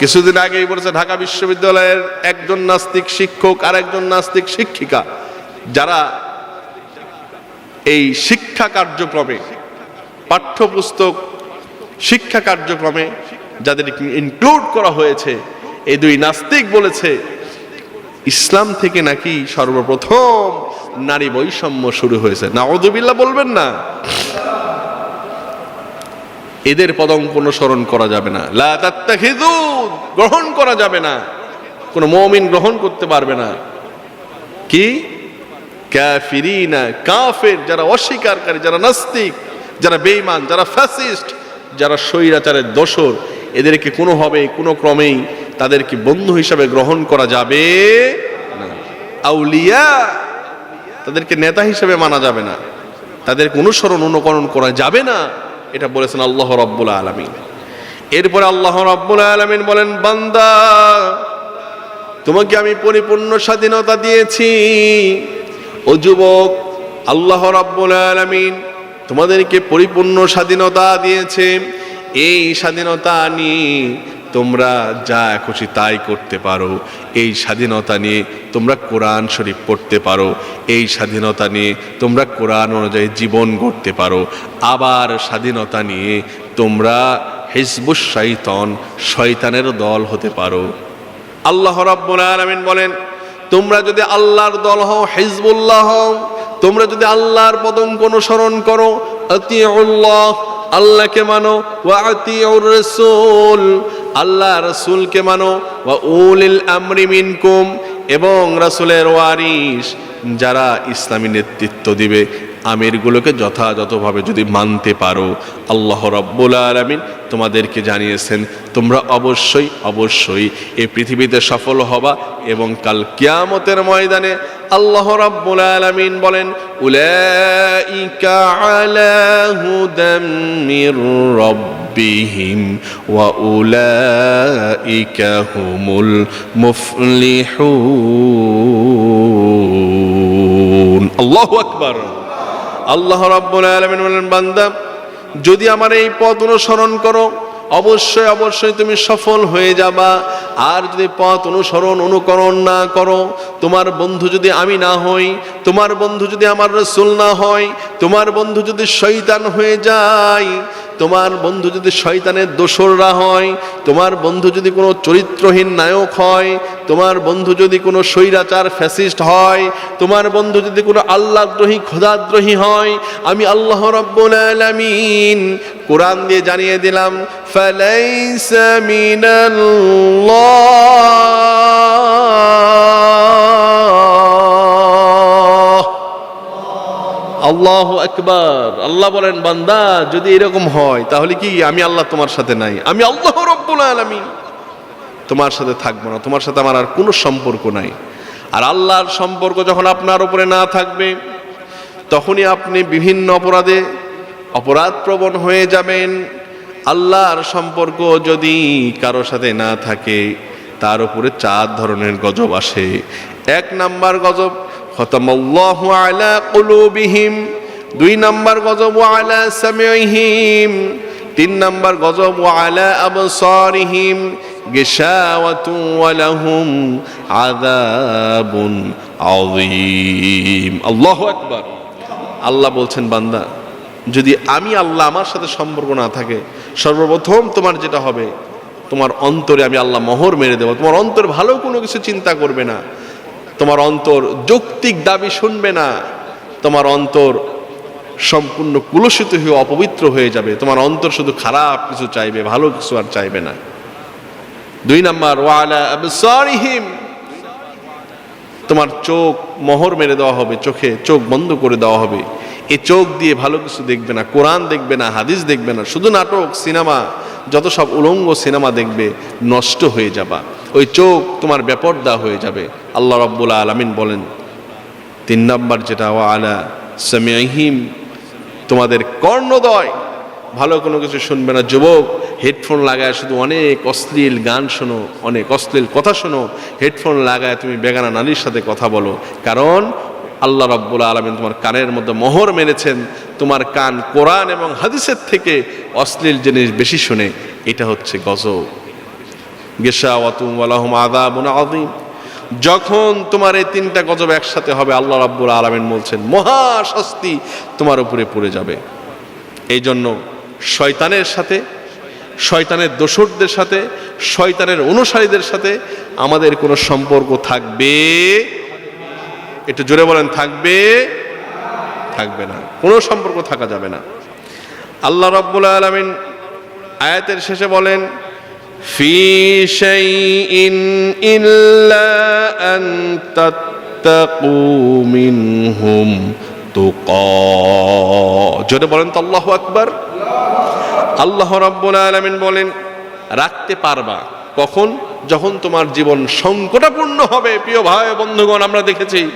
কিছুদিন আগেই বলেছে, ঢাকা বিশ্ববিদ্যালয়ের একজন নাস্তিক শিক্ষক আর একজন নাস্তিক শিক্ষিকা, যারা এই শিক্ষা কার্যক্রমে, পাঠ্যপুস্তক শিক্ষা কার্যক্রমে যাদের ইনক্লুড করা হয়েছে, এই দুই নাস্তিক বলেছে, ইসলাম থেকে নাকি সর্বপ্রথম নারী বৈষম্য শুরু হয়েছে। না বলবেন না। এদের পদঙ্ক অনুসরণ করা যাবে না। গ্রহণ করা যাবে না। কোন মুমিন গ্রহণ করতে পারবে না। কি? কাফিরিনা, কাফের, যারা অস্বীকারী, যারা নাস্তিক, যারা বেঈমান, যারা ফ্যাসিস্ট, যারা স্বৈরাচারের দোসর এদেরকে কোনোভাবে কোনো ক্রমেই তাদেরকে বন্ধু হিসাবে গ্রহণ করা যাবে না। আউলিয়া, তাদেরকে নেতা হিসেবে মানা যাবে না। তাদেরকে অনুসরণ, অনুকরণ করা যাবে না। এটা বলেছেন আল্লাহ রব্বুল আলমিন। এরপরে আল্লাহ রব্বুল আলমিন বলেন, বান্দা, তোমাকে আমি পরিপূর্ণ স্বাধীনতা দিয়েছি। ও যুবক, আল্লাহ রব্বুল আলমিন তোমাদেরকে পরিপূর্ণ স্বাধীনতা দিয়েছে এই স্বাধীনতা নিয়ে তোমরা যা খুশি তাই করতে পারো। এই স্বাধীনতা নিয়ে তোমরা কোরআন শরীফ পড়তে পারো। এই স্বাধীনতা নিয়ে তোমরা কোরআন অনুযায়ী জীবন গড়তে পারো। আবার স্বাধীনতা নিয়ে তোমরা হিজবুস শৈতন শয়তানের দল হতে পারো। আল্লাহ রাব্বুল আলামিন বলেন, তোমরা যদি আল্লাহর দল হও, হিজবুল্লাহ হও, তোমরা যদি আল্লাহর পদঙ্ক অনুসরণ করো আল্লাহকে মানো, ওয়া আতিউর রাসূল আল্লাহ রাসূলকে মানো, ওয়া উলিল আমরি মিনকুম, এবং রাসূলের ওয়ারিস যারা ইসলামী নেতৃত্ব দিবে, আমিরগুলোকে যথাযথভাবে যদি মানতে পারো, আল্লাহ রব্বুল আলমিন তোমাদেরকে জানিয়েছেন, তোমরা অবশ্যই অবশ্যই এই পৃথিবীতে সফল হবা, এবং কাল কিয়ামতের ময়দানে আল্লাহ রব্বুল আলমিন বলেন, উলাইকা আলা হুদাম রব্বিহিম ওয়া উলাইকা হুমুল মুফলিহুন আল্লাহু আকবার আল্লাহ রাব্বুল আলামিন বলেন, বান্দা, যদি আমার এই পথ অনুসরণ করো, অবশ্যই অবশ্যই তুমি সফল হয়ে যাবা। আর যদি পথ অনুসরণ, অনুকরণ না করো, তোমার বন্ধু যদি আমি না হই তোমার বন্ধু যদি আমার রসুল না হয়, তোমার বন্ধু যদি শৈতান হয়ে যায়, তোমার বন্ধু যদি শয়তানের দোসররা হয়, তোমার বন্ধু যদি কোনো চরিত্রহীন নায়ক হয়, তোমার বন্ধু যদি কোনো স্বৈরাচার ফ্যাসিস্ট হয়, তোমার বন্ধু যদি কোনো আল্লাহদ্রোহী, খোদাদ্রোহী হয়, আমি আল্লাহ রব্বুল আলামিন কোরআন দিয়ে জানিয়ে দিলাম, ফালাইসা মিনাল্লাহ। আল্লাহ একবার আল্লাহ বলেন, বান্দা, যদি এরকম হয়, তাহলে কি আমি আল্লাহ তোমার সাথে নাই? আমি আল্লাহ রব্বুল আলামিন। তোমার সাথে থাকব না। তোমার সাথে আমার আর কোনো সম্পর্ক নাই। আর আল্লাহর সম্পর্ক যখন আপনার উপরে না থাকবে, তখনই আপনি বিভিন্ন অপরাধে অপরাধ প্রবণ হয়ে যাবেন। আল্লাহর সম্পর্ক যদি কারও সাথে না থাকে, তার উপরে চার ধরনের গজব আসে। এক নাম্বার গজব খতমাল্লাহু আলা কুলুবিহিম। দুই নাম্বার গজব আলা সামিহিম তিন নাম্বার গজব আলা আবসারিহিম। গিশাওয়াতু ওয়া লাহুম আযাবুন আযীম। আল্লাহু আকবার। আল্লাহ বলছেন, বান্দা, যদি আমি আল্লাহ আমার সাথে সম্পর্ক না থাকে, সর্বপ্রথম তোমার যেটা হবে, তোমার অন্তরে আমি আল্লাহ মোহর মেরে দেবো। তোমার অন্তর ভালো কোনো কিছু চিন্তা করবে না। তোমার অন্তর যৌক্তিক দাবি শুনবে না, তোমার অন্তর সম্পূর্ণ কুলসিত হয়ে অপবিত্র হয়ে যাবে, তোমার অন্তর শুধু খারাপ কিছু চাইবে, ভালো কিছু আর চাইবে না। দুই নাম্বার ওয়ালা তোমার চোখ মোহর মেরে দেওয়া হবে, চোখে চোখ বন্ধ করে দেওয়া হবে। এ চোখ দিয়ে ভালো কিছু দেখবে না, কোরআন দেখবে না, হাদিস দেখবে না, শুধু নাটক, সিনেমা, যত সব উলঙ্গ সিনেমা দেখবে, নষ্ট হয়ে যাবা। ওই চোখ তোমার ব্যাপরদা হয়ে যাবে। আল্লাহ রব্বুল আলমিন বলেন, তিন নম্বর যেটা, ওয়া আলা সামিহিম তোমাদের কর্ণদয়। ভালো কোনো কিছু শুনবে না, যুবক, হেডফোন লাগায় শুধু অনেক অশ্লীল গান শোনো, অনেক অশ্লীল কথা শোনো, হেডফোন লাগায় তুমি বেগানা নারীর সাথে কথা বলো। কারণ আল্লাহ রব্বুল আলমিন তোমার কানের মধ্যে মোহর মেরেছেন, তোমার কান কোরআন এবং হাদিসের থেকে অশ্লীল জিনিস বেশি শুনে। এটা হচ্ছে গজব। যখন তোমার এই তিনটা গজব একসাথে হবে, আল্লাহ রাব্বুল আলামিন বলছেন, মহা শাস্তি তোমার উপরে পড়ে যাবে। এই জন্য শয়তানের সাথে, শয়তানের দোসরদের সাথে, শয়তানের অনুসারীদের সাথে আমাদের কোনো সম্পর্ক থাকবে? একটু জোরে বলেন, থাকবে? থাকবে না। কোনো সম্পর্ক থাকা যাবে না। আল্লাহ রাব্বুল আলামিন আয়াতের শেষে বলেন শাইইন ইল্লা আন তাত্তাকু মিনহুম তুকা। জোরে বলেন তো আল্লাহু আকবার। আল্লাহ রাব্বুল আলামিন বলেন, রাখতে পারবা। কখন? যখন তোমার জীবন সংকটাপূর্ণ হবে, প্রিয় ভাই বন্ধুগণ, আমরা দেখেছি